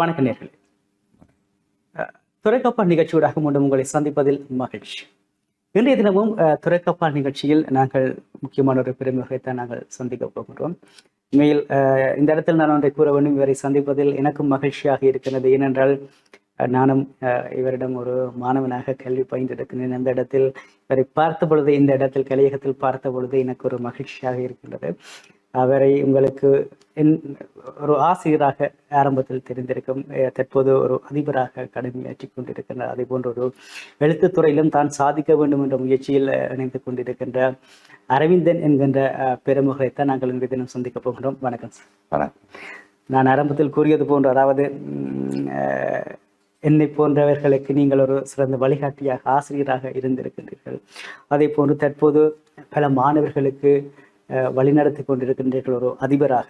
வணக்க நேர்களே. துறைக்கப்பா நிகழ்ச்சியூடாக மீண்டும் உங்களை சந்திப்பதில் மகிழ்ச்சி. இன்றைய தினமும் துறைக்கப்பா நிகழ்ச்சியில் நாங்கள் முக்கியமான ஒரு பிரமுகத்தை நாங்கள் சந்திக்க போகிறோம் மேல் இந்த இடத்தில் நான் ஒன்றை கூற வேண்டும். இவரை சந்திப்பதில் எனக்கும் மகிழ்ச்சியாக இருக்கிறது ஏனென்றால் நானும் அஹ், இவரிடம் ஒரு மாணவனாக கல்வி பயின்றிருக்கிறேன் இந்த இடத்தில் இவரை பார்த்த பொழுது இந்த இடத்தில் கலியகத்தில் பார்த்த பொழுது எனக்கு ஒரு மகிழ்ச்சியாக இருக்கின்றது. அவரை உங்களுக்கு என் ஒரு ஆசிரியராக ஆரம்பத்தில் தெரிந்திருக்கும் தற்போது ஒரு அதிபராக கடமையாற்றி கொண்டிருக்கின்றார். அதே போன்ற ஒரு எழுத்துத் துறையிலும் தான் சாதிக்க வேண்டும் என்ற முயற்சியில் இணைந்து கொண்டிருக்கின்ற அரவிந்தன் என்கின்ற அஹ், பெருமுகத்தைத்தான் நாங்கள் இன்றைய தினம் சந்திக்க போகிறோம் வணக்கம் சார். வணக்கம். நான் ஆரம்பத்தில் கூறியது போன்று அதாவது என்னை போன்றவர்களுக்கு நீங்கள் ஒரு சிறந்த வழிகாட்டியாக ஆசிரியராக இருந்திருக்கின்றீர்கள். அதே போன்று தற்போது பல மாணவர்களுக்கு வழிநடத்தி கொண்டிருக்கின்றீர்கள் ஒரு அதிபராக.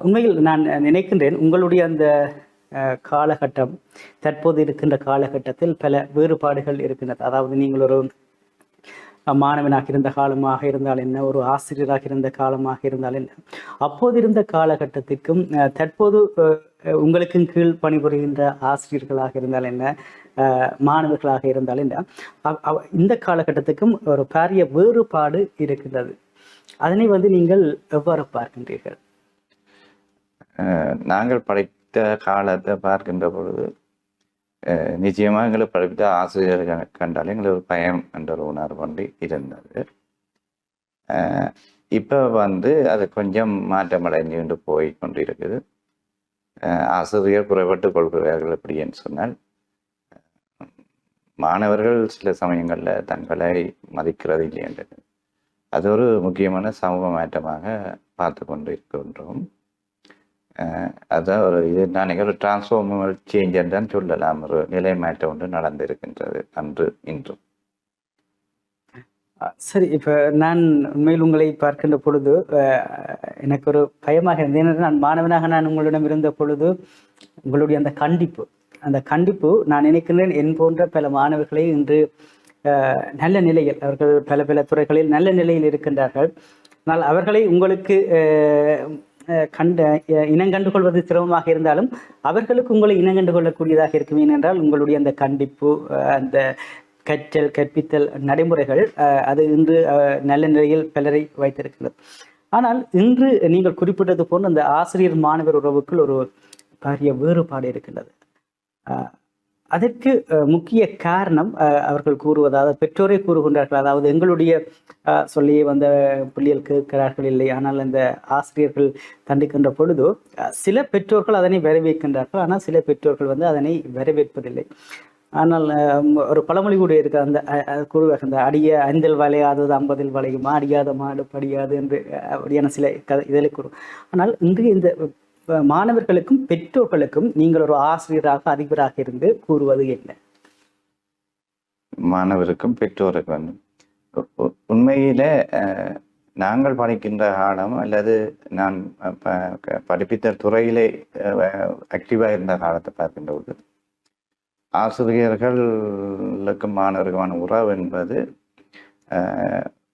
உண்மையில் நான் நினைக்கின்றேன் உங்களுடைய அந்த காலகட்டம் தற்போது இருக்கின்ற காலகட்டத்தில் பல வேறுபாடுகள் இருக்கின்றது. அதாவது நீங்கள் ஒரு மாணவனாக இருந்த காலமாக இருந்தால் என்ன ஒரு ஆசிரியராக இருந்த காலமாக இருந்தால் என்ன. அப்போது இருந்த காலகட்டத்திற்கும் அஹ், தற்போது அஹ், அஹ், உங்களுக்கும் கீழ் பணிபுரிகின்ற ஆசிரியர்களாக இருந்தால் என்ன மாணவர்களாக இருந்தால் என்ன அவ்- இந்த காலகட்டத்துக்கும் ஒரு பாரிய வேறுபாடு இருக்கின்றது. அதனை வந்து நீங்கள் எவ்வாறு பார்க்கின்றீர்கள்? அஹ் நாங்கள் படித்த காலத்தை பார்க்கின்ற பொழுது அஹ் எங்களை படித்த ஆசிரியர்கள் கண்டாலே எங்களுக்கு பயம் என்ற ஒரு உணர்வு வந்து இருந்தது. இப்போ இப்ப வந்து அது கொஞ்சம் மாற்றமடைந்து கொண்டு போய் கொண்டு இருக்குது அஹ் ஆசிரியர் குறைபட்டு கொள்கிறார்கள் எப்படின்னு சொன்னால் மாணவர்கள் சில சமயங்களில் தங்களை மதிக்கிறது இல்லை என்று. அது ஒரு முக்கியமான சமூக மாற்றமாக பார்த்து கொண்டு இருக்கின்றோம் அஹ் அதான் ஒரு இது நான் ஒரு டிரான்ஸ்ஃபார்மர் சேஞ்ச் தான் சொல்லலாம். ஒரு நிலை மாற்றம் ஒன்று நடந்திருக்கின்றது அன்று இன்றும். அஹ் சரி இப்போ நான் உண்மையில் உங்களை பார்க்கின்ற பொழுது அஹ், எனக்கு ஒரு பயமாக இருந்தது. ஏனென்றால் நான் மாணவனாக நான் உங்களிடம் இருந்த பொழுது உங்களுடைய அந்த கண்டிப்பு அந்த கண்டிப்பு நான் நினைக்கின்றேன் என் போன்ற பல மாணவர்களை இன்று நல்ல நிலையில் அவர்கள் பல பல துறைகளில் நல்ல நிலையில் இருக்கின்றார்கள். ஆனால் அவர்களை உங்களுக்கு அஹ், அஹ், கண்ட இனங்கண்டு கொள்வது சிரமமாக இருந்தாலும் அவர்களுக்கு உங்களை இனங்கண்டு கொள்ளக்கூடியதாக இருக்கும் ஏனென்றால் உங்களுடைய அந்த கண்டிப்பு அஹ், அந்த கற்றல் கற்பித்தல் நடைமுறைகள் அஹ், அது இன்று அஹ், நல்ல நிலையில் பலரை வைத்திருக்கிறது ஆனால் இன்று நீங்கள் குறிப்பிட்டது போன்ற அந்த ஆசிரியர் மாணவர் உறவுக்குள் ஒரு பாரிய வேறுபாடு இருக்கின்றது. அதற்கு முக்கிய காரணம் அவர்கள் கூறுவதாவது பெற்றோரே கூறுகின்றார்கள். அதாவது எங்களுடைய சொல்லி வந்த பிள்ளைகள் கேட்கிறார்கள் இல்லை. ஆனால் அந்த ஆசிரியர்கள் தண்டிக்கின்ற பொழுது சில பெற்றோர்கள் அதனை வரவேற்கின்றார்கள். ஆனால் சில பெற்றோர்கள் வந்து அதனை வரவேற்பதில்லை. ஆனால் ஒரு பழமொழி கூட இருக்கு. அந்த அஹ், அந்த அடிய ஐந்தில் வளையாதது ஐம்பதில் வளையுமா? அடியாத மாடு படியாது என்று அப்படியான சில கதை இதில் கூறும். ஆனால் இன்று இந்த மாணவர்களுக்கும் பெற்றோர்களுக்கும் நீங்கள் ஒரு ஆசிரியராக அதிபராக இருந்து கூறுவது என்ன? மாணவருக்கும் பெற்றோருக்கும். வந்து உ- உண்மையில நாங்கள் படிக்கின்ற காலம் அல்லது நான் படிப்பித்த துறையிலே ஆக்டிவாக இருந்த காலத்தை பார்க்கின்ற பொழுது ஆசிரியர்களுக்கும் மாணவர்களுக்கான உறவு என்பது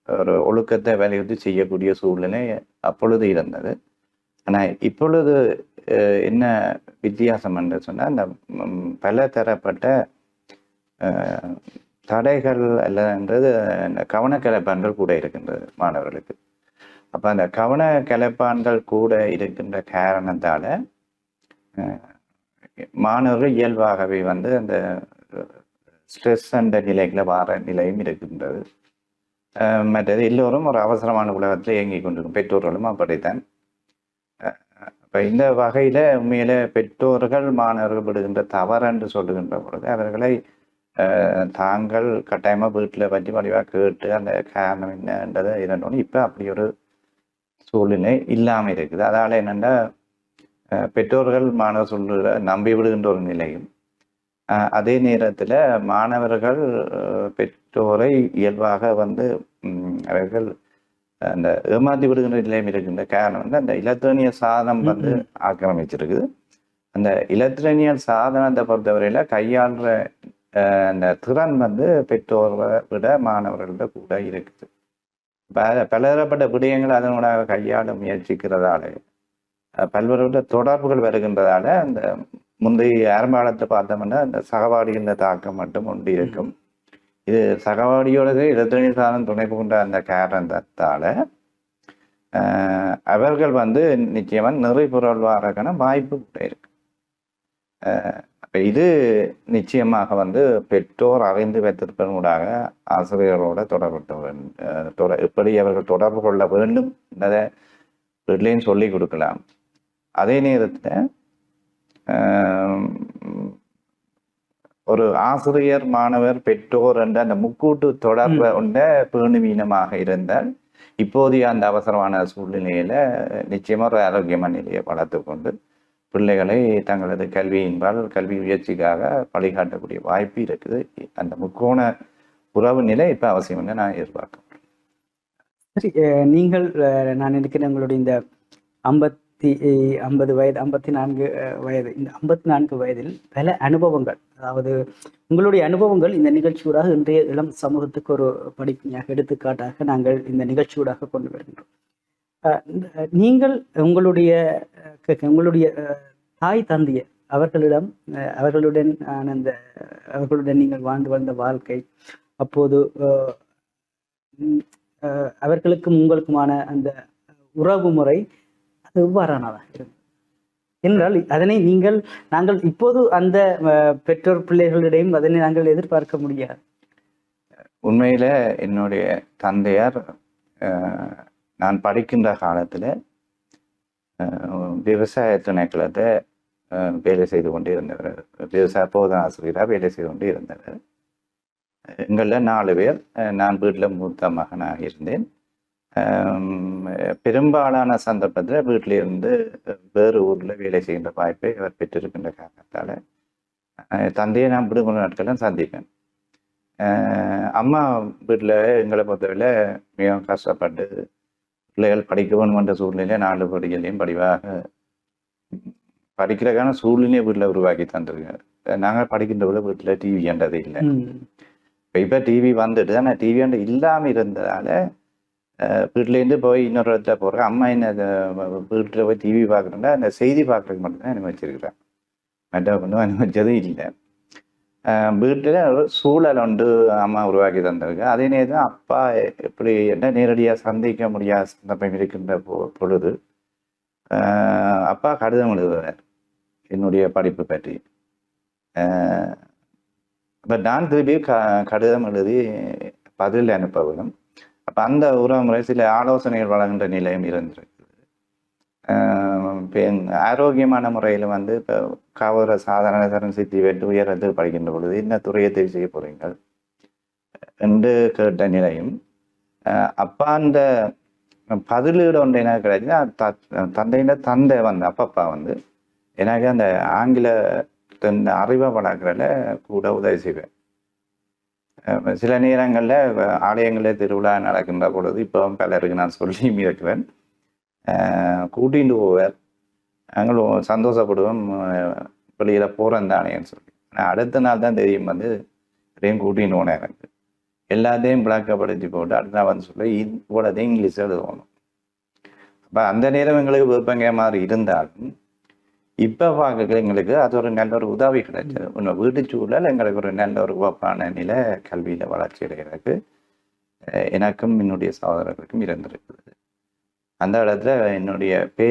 ஒரு ஒழுக்கத்தை வலியுறுத்தி செய்யக்கூடிய சூழ்நிலை அப்பொழுது இருந்தது. ஆனால் இப்பொழுது என்ன வித்தியாசம் என்று சொன்னால் அந்த பல தரப்பட்ட தடைகள் அல்லன்றது கவனக்கலைப்பான்கள் கூட இருக்கின்றது மாணவர்களுக்கு. அப்போ அந்த கவன கலைப்பான்கள் கூட இருக்கின்ற காரணத்தால் மாணவர்கள் இயல்பாகவே வந்து அந்த ஸ்ட்ரெஸ் அந்த நிலைகளை வார நிலையும் இருக்கின்றது. மற்றது எல்லோரும் ஒரு அவசரமான உலகத்தில் இயங்கி கொண்டிருக்கும். பெற்றோர்களும் அப்படித்தான். இப்போ இந்த வகையில் உண்மையில் பெற்றோர்கள் மாணவர்கள் விடுகின்ற தவறு என்று சொல்லுகின்ற பொழுது அவர்களை தாங்கள் கட்டாயமாக வீட்டில் வச்சு வடிவாக கேட்டு அந்த காரணம் என்னன்றதை இரண்டோன்னு இப்போ அப்படி ஒரு சூழ்நிலை இல்லாமல் இருக்குது. அதால் என்னென்னா பெற்றோர்கள் மாணவர் சொல்லுகிற நம்பி விடுகின்ற ஒரு நிலையும். அதே நேரத்தில் மாணவர்கள் பெற்றோரை இயல்பாக வந்து அவர்கள் அந்த ஏமாத்தி விடுகின்ற நிலையம் இருக்கின்ற காரணம் வந்து அந்த இலத்திரனிய சாதனம் வந்து ஆக்கிரமிச்சிருக்குது. அந்த இலத்திரனியல் சாதனத்தை பொறுத்தவரையில கையாளுற அந்த திறன் வந்து பெற்றோரை விட மாணவர்கள்ட்ட கூட இருக்குது. பல பலதரப்பட்ட விடயங்கள் அதனூடாக கையாள முயற்சிக்கிறதால பல்வேறுபட்ட தொடர்புகள் வருகின்றதால அந்த முந்தைய ஆரம்ப காலத்தை பார்த்தோம்னா இந்த சகவாடியின் தாக்கம் மட்டும் ஒன்று இருக்கும். இது சகவாடியோட இடத்துணை சாதனம் துணை புகுந்த அந்த காரணத்தால ஆஹ், அவர்கள் வந்து நிச்சயமாக நிறை பொருள்வாரக்கான வாய்ப்பு கூட இருக்கு. இது நிச்சயமாக வந்து பெற்றோர் அறிந்து வைத்திருப்பதனூடாக ஆசிரியரோட தொடர்பு தொட எப்படி அவர்கள் தொடர்பு கொள்ள வேண்டும் என்றதை வீட்லேயும் சொல்லி கொடுக்கலாம். அதே நேரத்தில் ஒரு ஆசிரியர் மாணவர் பெற்றோர் என்ற அந்த முக்கூட்டு தொடர்பை உண்ட பேணுவீனமாக இருந்தால் இப்போதைய அந்த அவசரமான சூழ்நிலையில நிச்சயமா ஒரு ஆரோக்கியமான நிலையை வளர்த்து கொண்டு பிள்ளைகளை தங்களது கல்வியின்பால் கல்வி முயற்சிக்காக வழிகாட்டக்கூடிய வாய்ப்பு இருக்குது. அந்த முக்கோண உறவு நிலை இப்ப அவசியம்னு நான் எதிர்பார்க்கிறேன். சரி நீங்கள் நான் நினைக்கிறேன் உங்களுடைய இந்த ஐம்பத்தி ஐம்பது வயது ஐம்பத்தி நான்கு வயது. இந்த ஐம்பத்தி நான்கு வயதில் பல அனுபவங்கள் அதாவது உங்களுடைய அனுபவங்கள் இந்த நிகழ்ச்சியூடாக இன்றைய இளம் சமூகத்துக்கு ஒரு படிப்பினையாக எடுத்துக்காட்டாக நாங்கள் இந்த நிகழ்ச்சியூடாக கொண்டு வருகின்றோம். அஹ், நீங்கள் உங்களுடைய உங்களுடைய அஹ், தாய் தந்தைய அவர்களிடம் அஹ், அவர்களுடன் அந்த அவர்களுடன் நீங்கள் வாழ்ந்து வந்த வாழ்க்கை அப்போது உம், அஹ், அவர்களுக்கும் உங்களுக்குமான அந்த உறவு முறை எவ்வாறானதாக என்றால் அதனை நீங்கள் நாங்கள் இப்போது அந்த பெற்றோர் பிள்ளைகளிடையும் அதனை நாங்கள் எதிர்பார்க்க முடியாது. உண்மையில என்னுடைய தந்தையார் நான் படிக்கின்ற காலத்துல விவசாய திணைக்களத்தை அஹ், வேலை செய்து கொண்டு இருந்தவர் விவசாய போதன ஆசிரியராக வேலை செய்து கொண்டு இருந்தவர் எங்களில் நாலு பேர் நான் வீட்டில் மூத்த மகனாக இருந்தேன். பெரும்பாலான சந்தர்ப்பத்தில் வீட்டில் இருந்து வேறு ஊரில் வேலை செய்கின்ற வாய்ப்பை அவர் பெற்றிருக்கின்ற காரணத்தால் தந்தையை நான் விடுமுறை நாட்களும் சந்திப்பேன். அம்மா வீட்டில் எங்களை பொறுத்தவரை மிகவும் கஷ்டப்பட்டு பிள்ளைகள் படிக்க வேணுமென்ற சூழ்நிலையை நாலு படிகளையும் படிவாக படிக்கிறதுக்கான சூழ்நிலையை வீட்டில் உருவாக்கி தந்திருக்காங்க நாங்கள் படிக்கின்ற போது வீட்டில் டிவின்றதே இல்லை. ம். இப்போ இப்போ டிவி வந்துட்டு ஆனால் டிவின்ற இல்லாமல் இருந்ததால வீட்டிலேருந்து போய் இன்னொரு இடத்துல போகிறேன் அம்மா என்ன வீட்டில் போய் டிவி பார்க்குறேன்னா அந்த செய்தி பார்க்குறதுக்கு மட்டும்தான் அனுமதிச்சிருக்கிறேன் மற்ற ஒன்றும் அனுமதிச்சதும் இல்லை. வீட்டில் ஒரு சூழல் ஒன்று அம்மா உருவாக்கி தந்திருக்கு. அதே நேரம் அப்பா எப்படி என்ன நேரடியாக சந்திக்க முடியாத சந்தர்ப்பம் இருக்கின்ற பொ- பொழுது அப்பா கடிதம் எழுதுவார். என்னுடைய படிப்பு பற்றி. இப்போ நான் திருப்பி க கடிதம் எழுதி பதில் அனுப்ப வேணும் அப்போ அந்த உறவுமுறை சில ஆலோசனைகள் வழங்குகின்ற நிலையம் இருந்திருக்கு ஆஹ் பெண் ஆரோக்கியமான முறையில் வந்து இப்போ காவல சாதாரண சரண சித்தி வெட்டு உயரத்து படிக்கின்ற பொழுது என்ன துறையை தெரிவு செய்ய போறீங்க என்று கேட்ட நிலையும் அப்பா அந்த பதிலீடு ஒன்று என்ன கிடைச்சுன்னா தந்தையின தந்தை வந்து அப்பப்பா வந்து எனக்கு அந்த ஆங்கில அறிவை வளர்க்குறதுல கூட உதவி செய்வேன். சில நேரங்களில் ஆலயங்களில் திருவிழா நடக்கின்ற பொழுது இப்போவும் பலருக்கு நான் சொல்லியும் இருக்கிறேன். கூட்டிகிட்டு கூட்டிட்டு போவார். நாங்களும் சந்தோஷப்படுவோம். அஹ் வெளியில போகிறேன் தானேன்னு சொல்லி. ஆனால் அடுத்த நாள் தான் தெரியும் வந்து இதையும் கூட்டின்னு போனேன் எனக்கு எல்லாத்தையும் விளக்கப்படுத்தி போட்டு அடுத்த நாள் வந்து சொல்லி இவ்வளோதையும் இங்கிலீஷ் எழுதணும். அப்போ அந்த நேரம் எங்களுக்கு விருப்பங்க மாதிரி இருந்தாலும் இப்போ பார்க்க எங்களுக்கு அது ஒரு நல்ல ஒரு உதவி கிடைச்சது உன்னை வீட்டு சூழல் எங்களுக்கு ஒரு நல்ல ஒரு உவப்பான நிலை கல்வியில் வளர்ச்சி அடைகிறதுக்கு எனக்கும் என்னுடைய சகோதரர்களுக்கும் இருந்திருக்குது அந்த இடத்துல என்னுடைய பே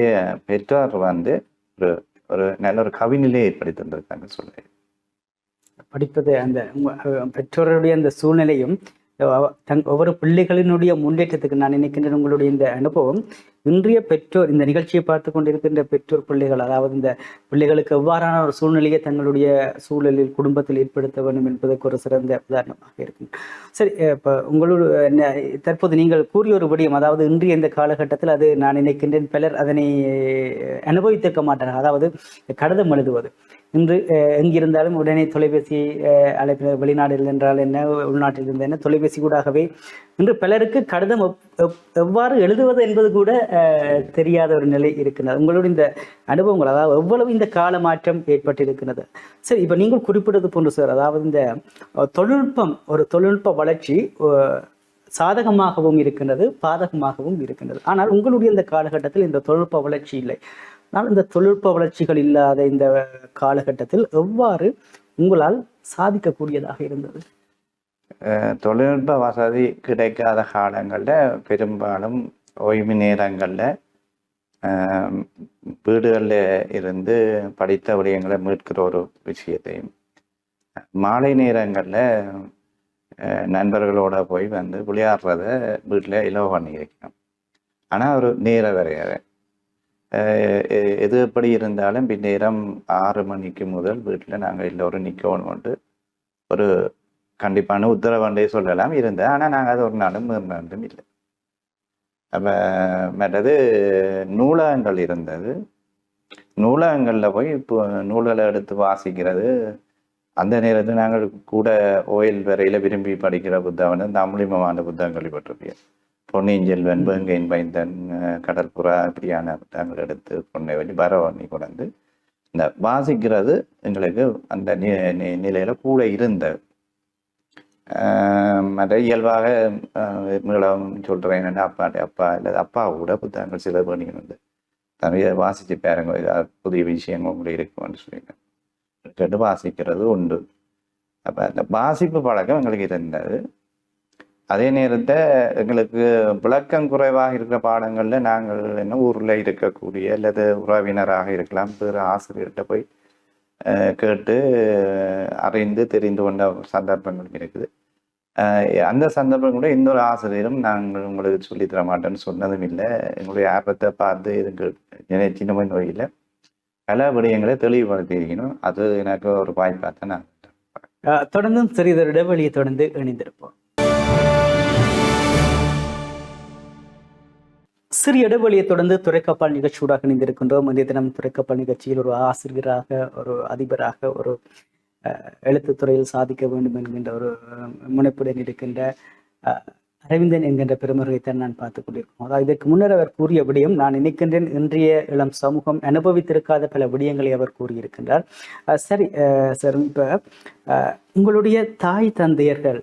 பெற்றோர் வந்து ஒரு ஒரு நல்ல ஒரு கவிநிலையை ஏற்படுத்தி தந்திருக்காங்க சொல்ல படிப்பது அந்த பெற்றோருடைய அந்த சூழ்நிலையும் தங் ஒவ்வொரு பிள்ளைகளினுடைய முன்னேற்றத்துக்கு நான் நினைக்கின்றேன் உங்களுடைய இந்த அனுபவம். இன்றைய பெற்றோர் இந்த நிகழ்ச்சியை பார்த்து கொண்டிருக்கின்ற பெற்றோர் பிள்ளைகள் அதாவது இந்த பிள்ளைகளுக்கு எவ்வாறான ஒரு சூழ்நிலையை தங்களுடைய சூழலில் குடும்பத்தில் ஏற்படுத்த வேண்டும் என்பதற்கு ஒரு சிறந்த உதாரணமாக இருக்கும். சரி இப்போ உங்களோட தற்போது நீங்கள் கூறிய ஒரு விடயம் அதாவது இன்றைய இந்த காலகட்டத்தில் அது நான் நினைக்கின்றேன் பலர் அதனை அனுபவித்திருக்க மாட்டார்கள். அதாவது கடிதம் எழுதுவது. இன்று எங்கிருந்தாலும் உடனே தொலைபேசி அழைப்பினர் வெளிநாடு என்றால் என்ன உள்நாட்டில் இருந்த என்ன தொலைபேசி கூடாகவே. இன்று பலருக்கு கடிதம் எவ்வாறு எழுதுவது என்பது கூட தெரியாத ஒரு நிலை இருக்கிறது உங்களுடைய இந்த அனுபவங்கள் அதாவது எவ்வளவு இந்த கால மாற்றம் ஏற்பட்டிருக்கிறது சரி இப்போ நீங்கள் குறிப்பிட்டது போன்று சார் அதாவது இந்த தொழில்நுட்பம் ஒரு தொழில்நுட்ப வளர்ச்சி சாதகமாகவும் இருக்கின்றது பாதகமாகவும் இருக்கின்றது. ஆனால் உங்களுடைய இந்த காலகட்டத்தில் இந்த தொழில்நுட்ப வளர்ச்சி இல்லை. ஆனால் இந்த தொழில்நுட்ப வளர்ச்சிகள் இல்லாத இந்த காலகட்டத்தில் எவ்வாறு உங்களால் சாதிக்கக்கூடியதாக இருந்தது? தொழில்நுட்ப வசதி கிடைக்காத காலங்களில் பெரும்பாலும் ஓய்வு நேரங்களில் வீடுகளில் இருந்து படித்த விடயங்களை மீட்கிற ஒரு விஷயத்தையும் மாலை நேரங்களில் நண்பர்களோட போய் வந்து விளையாடுறத வீட்டில் இலவ பண்ணி ஆனால் ஒரு நேர வரையறை. எது எப்படி இருந்தாலும் பின்னேரம் ஆறு மணிக்கு முதல் வீட்டில் நாங்கள் எல்லோரும் நிற்கணும்ட்டு ஒரு கண்டிப்பான உத்தரவண்டே சொல்லலாம் இருந்தேன். ஆனால் நாங்கள் அது ஒரு நாளும் மீறினதும் இல்லை. அப்போ மற்றது நூலகங்கள் இருந்தது. நூலகங்களில் போய் இப்போ நூல்களை எடுத்து வாசிக்கிறது. அந்த நேரத்தில் நாங்கள் கூட ஓயில் வரையில் விரும்பி படிக்கிற புத்தகம் வந்து தமிழிமமான புத்தகம் கேள்விப்பட்டிருப்பீங்க பொன்னியின் செல்வன் வேங்கையின் பைந்தன் கடற்புறா இப்படியான புத்தகங்கள் எடுத்து பொண்ணை வழி பரவண்ணி கொண்டு இந்த வாசிக்கிறது எங்களுக்கு அந்த நி நி- கூட இருந்தது மற்ற இயல்பாக மிகவும் மீளம் சொல்கிறேன் என்னென்னா அப்பா அப்பா இல்லை அப்பா கூட புத்தகங்கள் சில பண்ணிக்கணும் நிறைய வாசித்து பாருங்க ஏதாவது புதிய விஷயங்கள் கூட இருக்கும்னு சொல்லிங்க கேட்டு வாசிக்கிறது உண்டு. அப்போ அந்த வாசிப்பு பழக்கம் எங்களுக்கு இருந்தது. அதே நேரத்தை எங்களுக்கு விளக்கம் குறைவாக இருக்கிற பாடங்களில் நாங்கள் என்ன ஊரில் இருக்கக்கூடிய அல்லது உறவினராக இருக்கலாம் பிற ஆசிரியர்கிட்ட போய் கேட்டு அறிந்து தெரிந்து கொண்ட சந்தர்ப்பங்களும் இருக்குது. அஹ், அந்த சந்தர்ப்பங்கள இன்னொரு ஆசிரியரும் நாங்கள் உங்களுக்கு சொல்லித் தர மாட்டோம்னு சொன்னதும் இல்லை. எங்களுடைய ஆர்வத்தை பார்த்து இதுக்கு சின்ன நோயில் கல விடயங்களை தெளிவுபடுத்தியிருக்கணும். அது எனக்கு ஒரு வாய்ப்பாக தான் நான் தொடர்ந்தும் சிறிதொரு இடைவெளியை தொடர்ந்து இணைந்திருப்போம். சிறிய இடைவெளியை தொடர்ந்து துறைக்கப்பால் நிகழ்ச்சியூடாக இணைந்திருக்கின்றோம். இன்றைய தினம் துறைக்கப்பால் நிகழ்ச்சியில் ஒரு ஆசிரியராக ஒரு அதிபராக ஒரு அஹ், துறையில் சாதிக்க வேண்டும் என்கின்ற ஒரு முனைப்புடன் இருக்கின்ற அஹ், அரவிந்தன் என்கின்ற பெருமருகைத்தான் நான் பார்த்துக் கொண்டிருக்கோம் அதாவது இதற்கு முன்னர் அவர் கூறிய விடயம் நான் நினைக்கின்றேன் இன்றைய இளம் சமூகம் அனுபவித்திருக்காத பல விடயங்களை அவர் கூறியிருக்கின்றார். அஹ், சரி அஹ், சார் இப்போ உங்களுடைய தாய் தந்தையர்கள்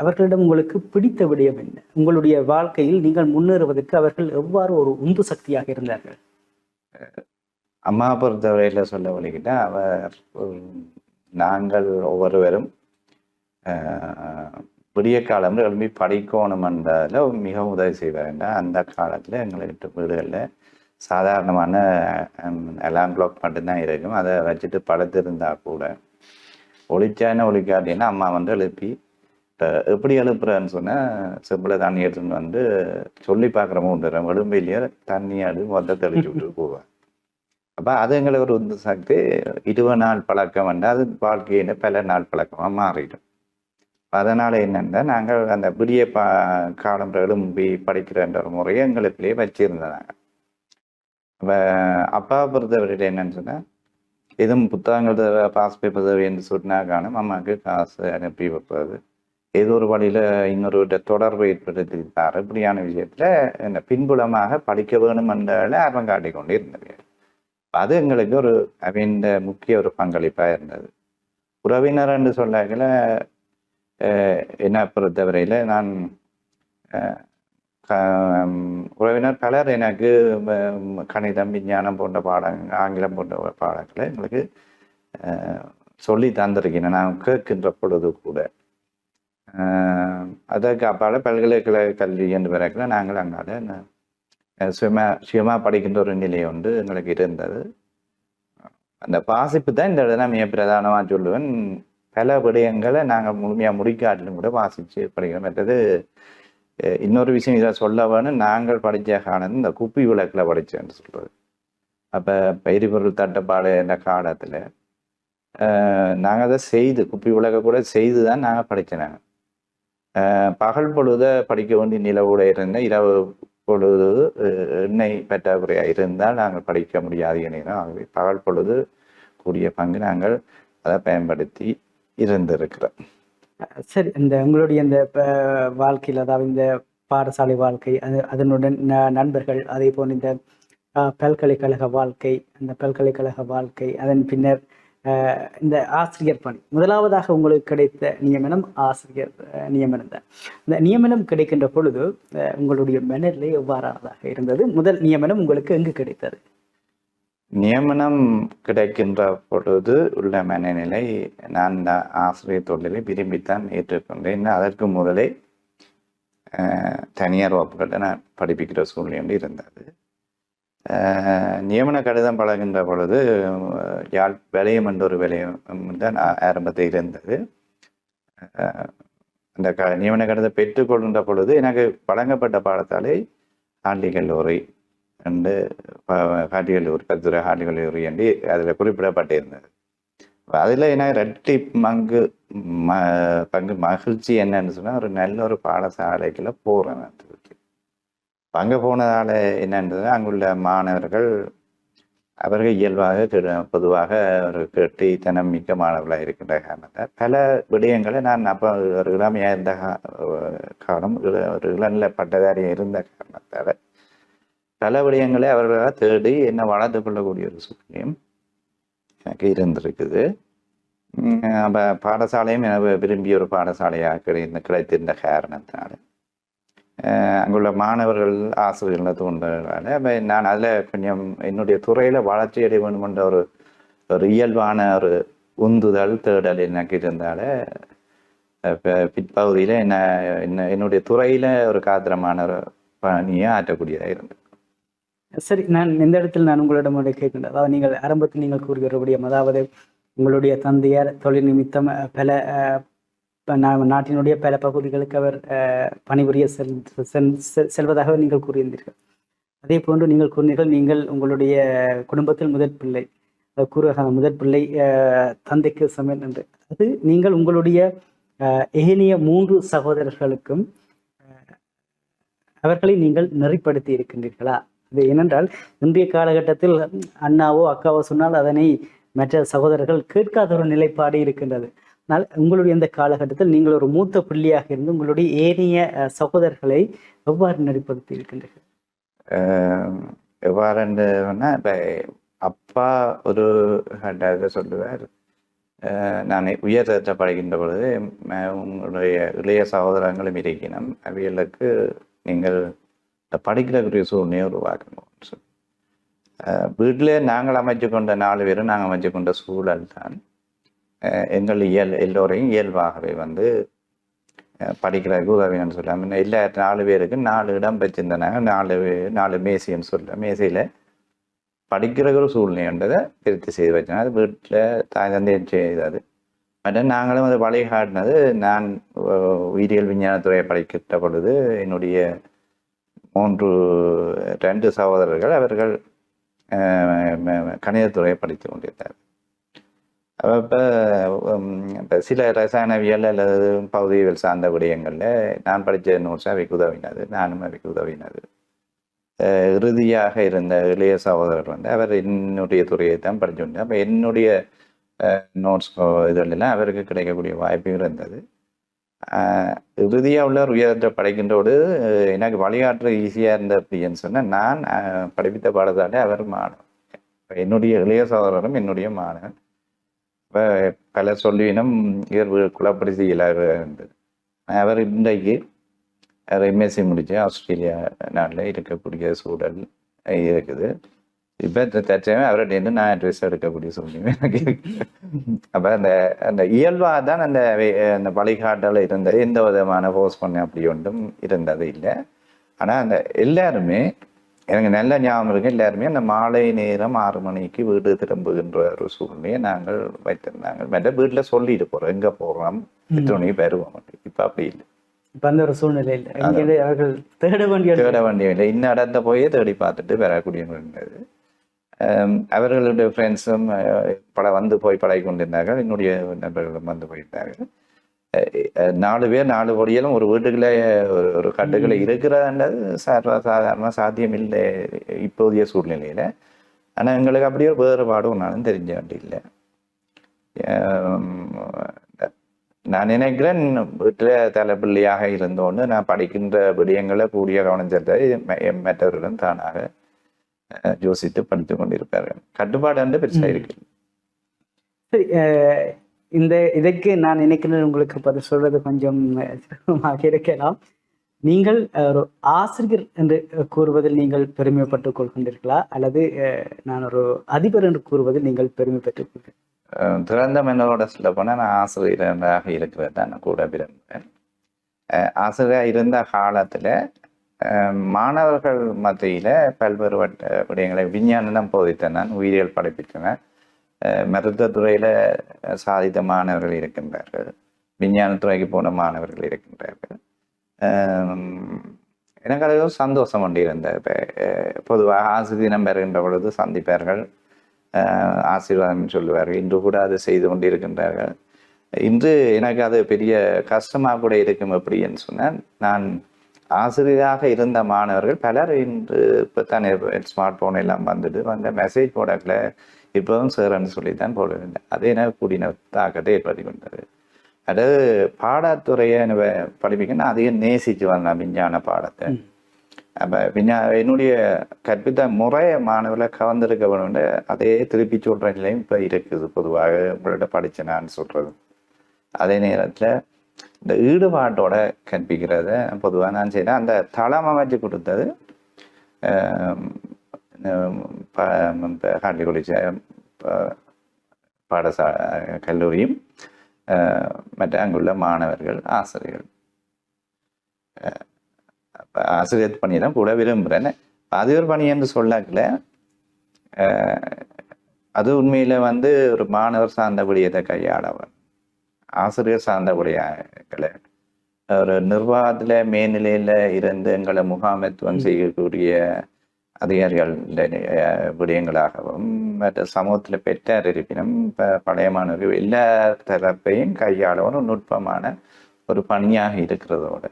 அவர்களிடம் உங்களுக்கு பிடித்த விடயம் என்ன? உங்களுடைய வாழ்க்கையில் நீங்கள் முன்னேறுவதற்கு அவர்கள் எவ்வாறு ஒரு உந்து சக்தியாக இருந்தார்கள்? அம்மா பொறுத்தவரையில் சொல்ல வழிகிட்டா அவர் நாங்கள் ஒவ்வொருவரும் விடிய காலம் எழுப்பி படிக்கணுமென்றதில் மிகவும் உதவி செய்வார் அந்த காலத்தில் எங்களுக்கு வீடுகளில் சாதாரணமான அலாம் கிளாக் மட்டும்தான் இருக்கும். அதை வச்சுட்டு படுத்திருந்தா கூட ஒழிச்சான ஒழிக்காட்டின்னா அம்மா வந்து எழுப்பி இப்போ எப்படி அனுப்புறான்னு சொன்னால் செம்பில் தண்ணி எடுத்துன்னு வந்து சொல்லி பார்க்குறமோ வந்துடுறேன் எழும்பையிலேயே தண்ணி அடு மொத்த தெளிச்சு விட்டு போவேன் அப்போ அது எங்களுக்கு ஒரு உந்து சக்தி. இருபது நாள் பழக்கம் வந்து அது வாழ்க்கையில் பல நாள் பழக்கமாக மாறிடும். அதனால் என்னென்னா நாங்கள் அந்த விடிய பா காலம் எழும்பி படிக்கிறன்ற முறையை எங்களுக்குள்ளேயே வச்சுருந்தாங்க அப்போ அப்பா பொறுத்தவரையில் என்னன்னு சொன்னால் எதுவும் புத்தகங்கள் பாஸ் பேப்பர் என்று சொன்னா காணும் அம்மாவுக்கு காசு அனுப்பி வைப்பது. ஏதோ ஒரு வழியில் இன்னொரு தொடர்பு ஏற்படுத்தி இப்படியான விஷயத்தில் இந்த பின்புலமாக படிக்க வேணும் என்றால ஆர்வம் காட்டிக்கொண்டு இருந்தது அது எங்களுக்கு ஒரு அவின் முக்கிய ஒரு பங்களிப்பாக இருந்தது. உறவினர் என்று சொல்லாக்கல என்ன பொறுத்தவரையில் நான் க- உறவினர் பலர் எனக்கு கணிதம் விஞ்ஞானம் போன்ற பாடங்கள் ஆங்கிலம் போன்ற பாடங்களை எங்களுக்கு சொல்லி தந்திருக்கிறேன் நான் கேட்கின்ற பொழுது கூட அதற்கு அப்பால் பல்கலைக்கழக கல்வி என்று பிறகுல நாங்கள் அங்கால சுயமா சுயமாக படிக்கின்ற ஒரு நிலை ஒன்று எங்களுக்கு இருந்தது. அந்த வாசிப்பு தான் இந்த இடத்துல மிக பிரதானமாக சொல்லுவேன். பல விடயங்களை நாங்கள் முழுமையாக முடிக்காட்டிலும் கூட வாசித்து படிக்கிறோம் மற்றது இன்னொரு விஷயம் இதை சொல்ல வேணும். நாங்கள் படித்த காலம் இந்த குப்பி விளக்கில் படித்தேன்னு சொல்கிறது அப்போ எரிபொருள் தட்டுப்பாடு இந்த காலத்தில் நாங்கள் அதை செய்து குப்பி விளக்க கூட செய்து தான் நாங்கள் படித்தோம் நாங்கள். பகல் பொழுத படிக்க வேண்டிய நிலவோட இருந்த இரவு பொழுது எண்ணெய் பற்றாக்குறையாக இருந்தால் நாங்கள் படிக்க முடியாது எனினும். ஆகவே பகல் பொழுது கூடிய பங்கு நாங்கள் அதை பயன்படுத்தி இருந்திருக்கிறோம். சரி இந்த உங்களுடைய இந்த வாழ்க்கையில் அதாவது இந்த பாடசாலை வாழ்க்கை அது அதனுடன் ந- நண்பர்கள் அதே போல் இந்த பல்கலைக்கழக வாழ்க்கை அந்த பல்கலைக்கழக வாழ்க்கை அதன் பின்னர் இந்த ஆசிரியர் பணி. முதலாவதாக உங்களுக்கு கிடைத்த நியமனம் ஆசிரியர் நியமனம் தான். இந்த நியமனம் கிடைக்கின்ற பொழுது உங்களுடைய மனநிலை எவ்வாறானதாக இருந்தது? முதல் நியமனம் உங்களுக்கு எங்கு கிடைத்தது? நியமனம் கிடைக்கின்ற பொழுது உள்ள மனநிலை நான் இந்த ஆசிரியர் தொழிலை விரும்பித்தான் ஏற்றுக்கொண்டேன். அதற்கு முதலே தனியார் வகுப்புகளில் நான் படிப்பிக்கிற சூழ்நிலை இருந்தது. நியமன கடிதம் பழகின்ற பொழுது யாழ் விளையம் என்ற ஒரு விளையம் தான் ஆரம்பத்தில் இருந்தது. அந்த க நியமன கடிதம் பெற்றுக்கொள்கின்ற பொழுது எனக்கு வழங்கப்பட்ட பாடத்தாலே ஆண்டி கல்லூரி ரெண்டு காட்டி கல்லூரி கத்துரை ஆண்டி கல்லூரி என்று அதில் குறிப்பிடப்பட்டிருந்தது. அதில் எனக்கு ரெட்டி பங்கு ம பங்கு மகிழ்ச்சி என்னன்னு சொன்னால் ஒரு நல்ல ஒரு பாடசாலைக்குள்ள போகிறேன் அங்கே போனதால் என்னன்றது அங்குள்ள மாணவர்கள் அவர்கள் இயல்பாக பொதுவாக ஒரு கெட்டித்தனம் மிக்க மாணவர்களாக இருக்கின்ற காரணத்தால் பல விடயங்களை நான் அப்போ ஒரு இளமையாக இருந்த காலம் ஒரு இளநிலை பட்டதாரியாக இருந்த காரணத்தால் பல விடயங்களை அவர்களால் தேடி என்னை வளர்த்து கொள்ளக்கூடிய ஒரு சூழ்நிலையும் எனக்கு இருந்திருக்குது. அப்போ பாடசாலையும் எனக்கு விரும்பிய ஒரு பாடசாலையாக கிடை கிடைத்திருந்த காரணத்தினால அங்குள்ள மாணவர்கள் ஆசிரியர்களை தூண்டுறதுனால நான் அதில் கொஞ்சம் என்னுடைய துறையில் வளர்ச்சி அடைய வேண்டும் என்ற ஒரு ஒரு இயல்பான ஒரு உந்துதல் தேடல் எனக்கு இருந்தால இப்போ பிற்பகுதியில் என்ன என்ன என்னுடைய துறையில் ஒரு காத்திரமான ஒரு பணியை ஆற்றக்கூடியதாக இருந்தது. சரி நான் இந்த இடத்தில் நான் உங்களிடம் கேட்கின்றேன்? அதாவது நீங்கள் ஆரம்பத்தில் நீங்கள் கூறுகிறபடியும் அதாவது உங்களுடைய தந்தையார் தொழில் நிமித்தம் பல நாட்டினுடைய பல பகுதிகளுக்கு அவர் அஹ், பணிபுரிய செல் செல்வதாக நீங்கள் கூறியிருந்தீர்கள். அதே போன்று நீங்கள் கூறினீர்கள் நீங்கள் உங்களுடைய குடும்பத்தில் முதல் பிள்ளை அஹ், கூறுக முதல் பிள்ளை அஹ், தந்தைக்கு சமையல் என்று. அது நீங்கள் உங்களுடைய அஹ், ஏனைய மூன்று சகோதரர்களுக்கும் அவர்களை நீங்கள் நெறிப்படுத்தி இருக்கின்றீர்களா? அது ஏனென்றால் இன்றைய காலகட்டத்தில் அண்ணாவோ அக்காவோ சொன்னால் அதனை மற்ற சகோதரர்கள் கேட்காத ஒரு நிலைப்பாடு இருக்கின்றது. ஆனால் உங்களுடைய இந்த காலகட்டத்தில் நீங்கள் ஒரு மூத்த பிள்ளையாக இருந்து உங்களுடைய ஏனைய சகோதரர்களை எவ்வாறு நடிப்படுத்தி இருக்கின்றீர்கள் எவ்வாறுன்னா இப்போ அப்பா ஒரு இதை சொல்லுவார். அஹ் நான் உயர்தரத்தை படைக்கின்ற பொழுது உங்களுடைய இளைய சகோதரங்களும் இருக்கணும் அவைகளுக்கு நீங்கள் இந்த படிக்கிறக்கூடிய சூழ்நிலையை உருவாக்கணும் வீட்டிலே நாங்கள் அமைச்சு கொண்ட நாலு பேரும் நாங்கள் அமைச்சு கொண்ட சூழல் தான் எங்கள் இயல் எல்லோரையும் இயல்பாகவே வந்து படிக்கிறதுக்கு உதவின்னு சொல்லலாம் இல்லை நாலு பேருக்கு நாலு இடம் பெற்றிருந்தனாங்க நாலு நாலு மேசைன்னு சொல்ல மேசையில் படிக்கிற ஒரு சூழ்நிலைன்றதை திருத்தி செய்து வச்சேன். அது வீட்டில் தாய் தந்தை செய்தது. மற்ற நாங்களும் அதை வழிகாட்டினது நான் உயிரியல் விஞ்ஞானத்துறையை படிக்கிட்ட பொழுது என்னுடைய மூன்று ரெண்டு சகோதரர்கள் அவர்கள் கணிதத்துறையை படித்து கொண்டிருந்தார் இப்போ இப்போ சில ரசாயனவியல் அல்லது பகுதியியல் சார்ந்த விடயங்களில் நான் படித்த நோட்ஸ் அவைக்கு உதவினது நானும் அவைக்கு உதவினது. இறுதியாக இருந்த இளைய சகோதரர் வந்து அவர் என்னுடைய துறையை தான் படிச்சுட்டு அப்போ என்னுடைய நோட்ஸ் இதெல்லாம் அவருக்கு கிடைக்கக்கூடிய வாய்ப்பு இருந்தது. இறுதியாக உள்ள உயரத்தை படைக்கின்றோடு எனக்கு வழிகாட்டுற ஈஸியாக இருந்த அப்படின்னு சொன்னால் நான் படிப்பித்த பாடத்தாலே அவர் மாணவன் என்னுடைய இளைய சகோதரரும் என்னுடைய மாணவன் இப்போ பல சொல்லினும் இயல்பு குலப்படுத்தி செய்யலாக இருந்தது. அவர் இன்றைக்கு அவர் எம்எஸ்சி முடிச்சு ஆஸ்திரேலியா நாட்டில் இருக்கக்கூடிய சூழல் இருக்குது. இப்போ தற்சமயம் அவர்கிட்ட நான் ட்ரெஸ் எடுக்கக்கூடிய சூழ்நிலை எனக்கு அப்போ அந்த அந்த இயல்பாக தான் அந்த அந்த வழிகாட்டல் இருந்தது. எந்த விதமான ஃபோர்ஸ் பண்ண அப்படி ஒன்றும் இருந்தது இல்லை. ஆனால் அந்த எல்லாருமே எனக்கு நல்ல ஞாபகம் இருக்கு. எல்லாருமே அந்த மாலை நேரம் ஆறு மணிக்கு வீடு திரும்புகின்ற ஒரு சூழ்நிலையை நாங்கள் வைத்திருந்தாங்க. மற்ற வீட்டில் சொல்லிட்டு போகிறோம் எங்கே போகிறோம் எத்தனை மணிக்கு வருவோம் இப்போ அப்படி இல்லை. இப்ப அந்த ஒரு சூழ்நிலையில் இங்கே அவர்கள் தேட வேண்டிய தேட வேண்டியதில்லை இன்ன இடத்த போய் தேடி பார்த்துட்டு வரக்கூடிய இருந்தது அவர்களுடைய ஃப்ரெண்ட்ஸும் பல வந்து போய் பழகி கொண்டிருந்தார்கள் என்னுடைய நண்பர்களும் வந்து போயிருந்தார்கள். நாலு பேர் நாலு பொடியலும் ஒரு வீட்டுக்குள்ளே ஒரு ஒரு கட்டுக்குள்ள இருக்கிறதுன்றது சாதாரண சாத்தியம் இல்லை இப்போதைய சூழ்நிலையில. ஆனா எங்களுக்கு அப்படி ஒரு வேறுபாடு ஒன்றாலும் தெரிஞ்ச வேண்டியில்லை நான் நினைக்கிறேன் வீட்டில் தலைப்பிள்ளையாக இருந்தோன்னு நான் படிக்கின்ற விடயங்களை கூடிய கவனம் செலுத்த மற்றவர்களும் தானாக யோசித்து படித்து கொண்டிருப்பார்கள். கட்டுப்பாடு வந்து பெருசா இருக்கு சரி இந்த இதற்கு நான் நினைக்கிறேன் உங்களுக்கு பதில் சொல்றது கொஞ்சம் சிரமமாக இருக்கலாம். நீங்கள் ஒரு ஆசிரியர் என்று கூறுவதில் நீங்கள் பெருமைப்பட்டுக் கொள்கின்றீர்களா? அல்லது நான் ஒரு அதிபர் என்று கூறுவதில் நீங்கள் பெருமை பெற்றுக் கொள்கிறேன் அஹ் திறந்த சொல்ல போனால் நான் ஆசிரியராக இருக்கிறது தான் நான் கூட விரும்புவேன் ஆசிரியராக இருந்த காலத்தில் மாணவர்கள் மத்தியில் பல்வேறு வட்ட விடயங்களை விஞ்ஞானம் போதித்தேன் நான் உயிரியல் படைப்பித்தேன் மருத்துவத்துறையில் சாதித்த மாணவர்கள் இருக்கின்றார்கள். விஞ்ஞானத்துறைக்கு போன மாணவர்கள் இருக்கின்றார்கள். எனக்கு அது ஒரு சந்தோஷம் ஒன்று இருந்தது இப்போ பொதுவாக ஆசிரியர் தினம் வருகின்ற பொழுது சந்திப்பார்கள் ஆசீர்வாதம் சொல்லுவார்கள். இன்று கூட அதை செய்து கொண்டிருக்கின்றார்கள். இன்று எனக்கு அது பெரிய கஷ்டமாக கூட இருக்கும் எப்படின்னு சொன்னால் நான் ஆசிரியராக இருந்த மாணவர்கள் பலர் இன்று இப்போ தானே ஸ்மார்ட் ஃபோன் எல்லாம் வந்துட்டு வந்த மெசேஜ் போடக்கில் இப்போவும் சேரன்னு சொல்லி தான் போடுவேன் அது எனக்கு கூடின தாக்கத்தை ஏற்படுத்தி கொண்டது அதாவது பாடத்துறையை நம்ம படிப்பிக்க நான் அதிகம் நேசிச்சு வந்தேன் விஞ்ஞான பாடத்தை. அப்போ விஞ்ஞா என்னுடைய கற்பித்த முறையை மாணவர்களை கவர்ந்திருக்க வேணும்னு அதே திருப்பி சொல்கிற நிலையும் இப்போ இருக்குது. பொதுவாக உங்கள்கிட்ட படித்தேன் நான் சொல்கிறது அதே நேரத்தில் இந்த ஈடுபாட்டோட கற்பிக்கிறத பொதுவாக நான் செய்கிறேன் அந்த தளம் அமைச்சு கொடுத்தது ப- பாடசா கல்லூரியும் மற்ற அங்குள்ள மாணவர்கள் ஆசிரியர்கள் ஆசிரியர் பணி தான் கூட விரும்புகிறேன் அதிபர் பணி என்று சொல்லக்கல அது உண்மையில் வந்து ஒரு மாணவர் சார்ந்தபடியதை கையாளவர் ஆசிரியர் சார்ந்தபடியாக்கல ஒரு நிர்வாகத்தில் மேல்நிலையில் இருந்து எங்களை முகாமைத்துவம் செய்யக்கூடிய அதிகாரிகள் விடயங்களாகவும் மற்ற சமூகத்தில் பெற்றார் இருப்பினும் ப- பழைய மாணவர்கள் எல்லா தரப்பையும் கையாள ஒரு நுட்பமான ஒரு பணியாக இருக்கிறதோட.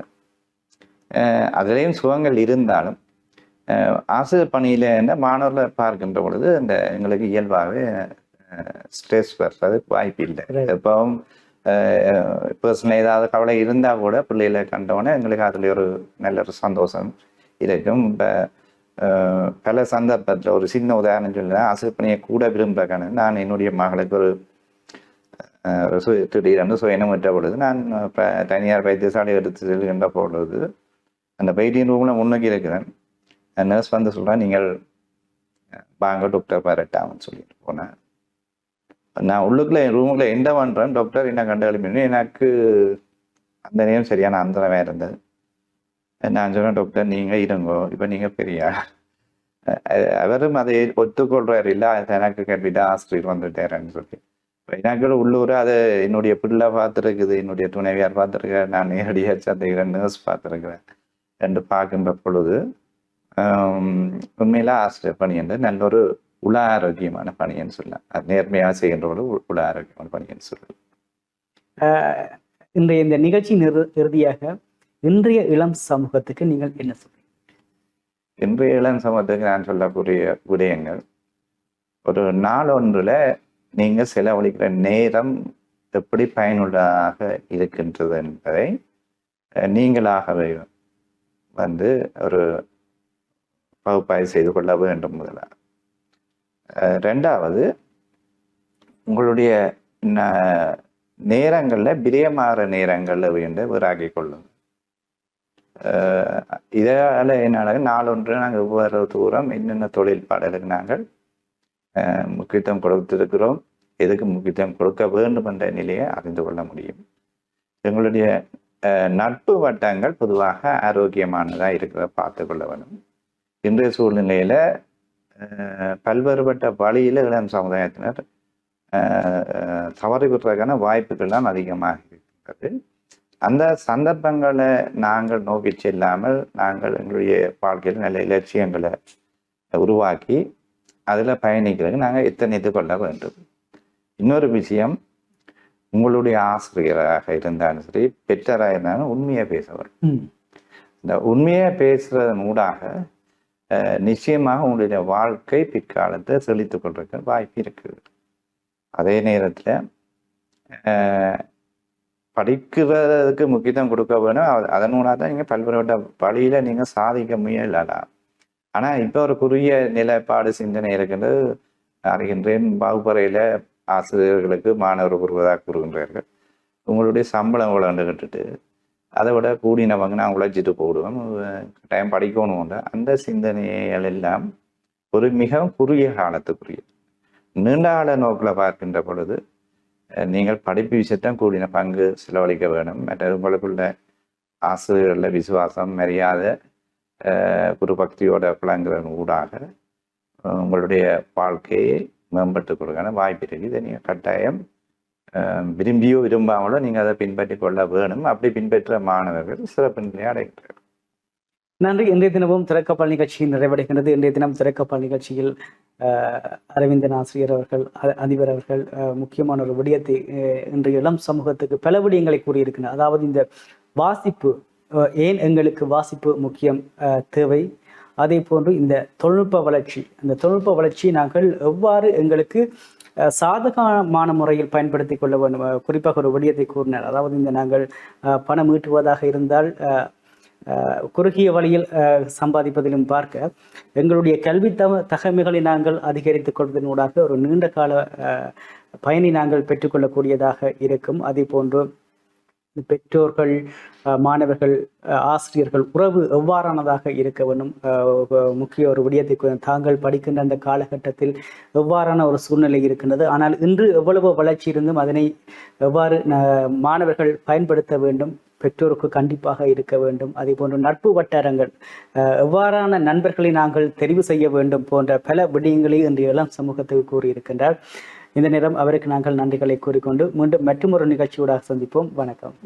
அதுலேயும் சுகங்கள் இருந்தாலும் ஆசிரியர் பணியில் என்ன மாணவர்களை பார்க்கின்ற பொழுது அந்த எங்களுக்கு இயல்பாகவே ஸ்ட்ரெஸ் வர்றதுக்கு வாய்ப்பு இல்லை. எப்பவும் பர்சனல் ஏதாவது கவலை இருந்தால் கூட பிள்ளைகளை கண்டவுடனே எங்களுக்கு அதில் ஒரு நல்ல ஒரு சந்தோஷம் இருக்கும். இப்போ பல சந்தர்ப்பத்தில் ஒரு சின்ன உதாரணம் சொல்லுறேன் ஆசிரியர் கூட விரும்புகிறேன் நான் என்னுடைய மகளுக்கு ஒரு ஒரு சு திடீரென்று சுயனமற்ற பொழுது நான் இப்போ தனியார் வைத்தியசாலை எடுத்து செல்கின்ற பொழுது அந்த வெயிட்டிங் ரூமில் முன்னோக்கி இருக்கிறேன். நர்ஸ் வந்து சொல்கிறேன் நீங்கள் வாங்க டாக்டர் வரட்டாம்னு சொல்லிட்டு போனேன் நான் உள்ளுக்குள்ள என் ரூமுக்குள்ள என்ன பண்ணுறேன் டாக்டர் என்ன கண்டு எனக்கு அந்த நேரம் சரியான அந்தரமே இருந்தது. நான் சொன்னேன் டாக்டர் நீங்கள் இருங்கோ. இப்போ நீங்கள் பெரிய. அவரும் அதை ஒத்துக்கொள்றாரு. இல்லை எனக்கு கேட்டுட்டு ஆசிரியர் வந்துட்டாருன்னு சொல்லி. இப்ப எனக்கு உள்ளூர் அது என்னுடைய பிள்ளை பார்த்துருக்குது. என்னுடைய துணைவியார் பார்த்துருக்கேன் நான் நேரடியாக சந்தைகிறேன் நர்ஸ் பார்த்துருக்கிறேன். ரெண்டு பார்க்கின்ற பொழுது உண்மையில ஆசிரியர் பணி என்று நல்ல ஒரு உள ஆரோக்கியமான பணின்னு சொல்லலாம். அது நேர்மையாக செய்கின்ற உல ஆரோக்கியமான பணின்னு சொல்லலாம். இன்றைய இந்த நிகழ்ச்சி நிறு இறுதியாக இன்றைய இளம் சமூகத்துக்கு நீங்கள் என்ன சொல்றீங்க? இன்றைய இளம் சமூகத்துக்கு நான் சொல்லக்கூடிய விடயங்கள் ஒரு நாளொன்றில் நீங்கள் செலவழிக்கிற நேரம் எப்படி பயனுள்ளதாக இருக்கின்றது என்பதை நீங்களாகவே வந்து ஒரு பகுப்பாய்வு செய்து கொள்ள வேண்டும் முதலாக ரெண்டாவது உங்களுடைய ந- நேரங்கள்ல பிரியமாற நேரங்களில் வேண்டு விராகி கொள்ளும் இதால என்ன நாளொன்று நாங்கள் ஒவ்வொரு தூரம் என்னென்ன தொழில்பாடலுக்கு நாங்கள் முக்கியத்துவம் கொடுத்திருக்கிறோம் எதுக்கு முக்கியத்துவம் கொடுக்க வேண்டும் என்ற நிலையை அறிந்து கொள்ள முடியும். எங்களுடைய நட்பு வட்டங்கள் பொதுவாக ஆரோக்கியமானதாக இருக்கிறத பார்த்து கொள்ள வேண்டும். இன்றைய சூழ்நிலையில் பல்வேறுபட்ட வழியில் இளம் சமுதாயத்தினர் அஹ், அஹ், வாய்ப்புகள்லாம் அதிகமாக இருக்கிறது அந்த சந்தர்ப்பங்களை நாங்கள் நோக்கி செல்லாமல் நாங்கள் எங்களுடைய வாழ்க்கையில் நல்ல இலட்சியங்களை உருவாக்கி அதில் பயணிக்கிறதுக்கு நாங்கள் எத்தனைத்து கொள்ள வேண்டும். இன்னொரு விஷயம் உங்களுடைய ஆசிரியராக இருந்தாலும் சரி பெற்றராக இருந்தாலும் உண்மையை பேசவர். இந்த உண்மையை பேசுறதன் ஊடாக நிச்சயமாக உங்களுடைய வாழ்க்கை பிற்காலத்தை செழித்துக் கொண்டிருக்க வாய்ப்பு இருக்குது. அதே நேரத்தில் படிக்கிறதுக்கு முக்கியத்துவம் கொடுக்க வேணும் அ- அதன் மூலம் தான் நீங்கள் பல்வேறுபட்ட வழியில் நீங்கள் சாதிக்க முயலலாம் ஆனால் இப்போ ஒரு குறுகிய நிலைப்பாடு சிந்தனை இருக்கின்றது அறிகின்றேன் வகுப்பறையில் ஆசிரியர்களுக்கு மாணவர் கூறுவதாக கூறுகின்றார்கள் உங்களுடைய சம்பளம் இவ்வளோன்னு கட்டுட்டு அதை விட கூடினவங்க நான் உழைச்சிட்டு போடுவேன் டைம் படிக்கணும்ன்ற அந்த சிந்தனைகள் எல்லாம் ஒரு மிகவும் குறுகிய காலத்துக்குரிய நீண்ட கால நோக்கில் பார்க்கின்ற பொழுது நீங்கள் படிப்பு விஷயத்தான் கூடின பங்கு செலவழிக்க வேணும் மற்ற உங்களுக்குள்ள ஆசிரியர்களில் விசுவாசம் மரியாதை அஹ், குரு பக்தியோட ஊடாக உங்களுடைய வாழ்க்கையை மேம்பட்டு கொடுக்கான வாய்ப்பு இருக்குது. இதை நீங்கள் கட்டாயம் விரும்பியோ விரும்பாமலோ நீங்கள் அதை பின்பற்றி கொள்ள வேணும். அப்படி பின்பற்ற மாணவர்கள் சிறப்பு நிலையை அடைகிறார்கள். நன்றி. இன்றைய தினமும் திறக்கப்பல் நிகழ்ச்சி நிறைவடைகின்றது. இன்றைய தினம் திறக்கப்பல் நிகழ்ச்சியில் அஹ், அரவிந்தன் ஆசிரியர் அவர்கள் அ- அதிபர் அவர்கள் அஹ், முக்கியமான ஒரு விடயத்தை இன்று இன்றைய இளம் சமூகத்துக்கு பல விடயங்களை கூறியிருக்கிறார். அதாவது இந்த வாசிப்பு ஏன் எங்களுக்கு வாசிப்பு முக்கியம் அஹ், தேவை? அதே போன்று இந்த தொழில்நுட்ப வளர்ச்சி இந்த தொழில்நுட்ப வளர்ச்சியை நாங்கள் எவ்வாறு எங்களுக்கு அஹ், சாதகமான முறையில் பயன்படுத்தி கொள்ள வேண்டும்? குறிப்பாக ஒரு விடயத்தை கூறினார். அதாவது இந்த நாங்கள் அஹ், பணம் ஈட்டுவதாக இருந்தால் அஹ், குறுகிய வழியில் அஹ், சம்பாதிப்பதிலும் பார்க்க எங்களுடைய கல்வி தம தகமைகளை நாங்கள் அதிகரித்துக் கொள்வதனூடாக ஒரு நீண்ட கால அஹ், பயனை நாங்கள் பெற்றுக்கொள்ளக்கூடியதாக இருக்கும். அதே போன்று பெற்றோர்கள் அஹ், மாணவர்கள் அஹ், ஆசிரியர்கள் உறவு எவ்வாறானதாக இருக்க வேண்டும்? அஹ், முக்கிய ஒரு விடயத்தை தாங்கள் படிக்கின்ற அந்த காலகட்டத்தில் எவ்வாறான ஒரு சூழ்நிலை இருக்கின்றது? ஆனால் இன்று எவ்வளவு வளர்ச்சி இருந்தும் அதனை எவ்வாறு மாணவர்கள் பயன்படுத்த வேண்டும்? பெற்றோருக்கு கண்டிப்பாக இருக்க வேண்டும். அதே போன்று நட்பு வட்டாரங்கள் எவ்வாறான நண்பர்களை நாங்கள் தெரிவு செய்ய வேண்டும் போன்ற பல விடயங்களை இன்று இளம் சமூகத்துக்கு கூறியிருக்கின்றார். இந்த நேரம் அவருக்கு நாங்கள் நன்றிகளை கூறிக்கொண்டு மீண்டும் மற்றொரு நிகழ்ச்சியோட சந்திப்போம். வணக்கம்.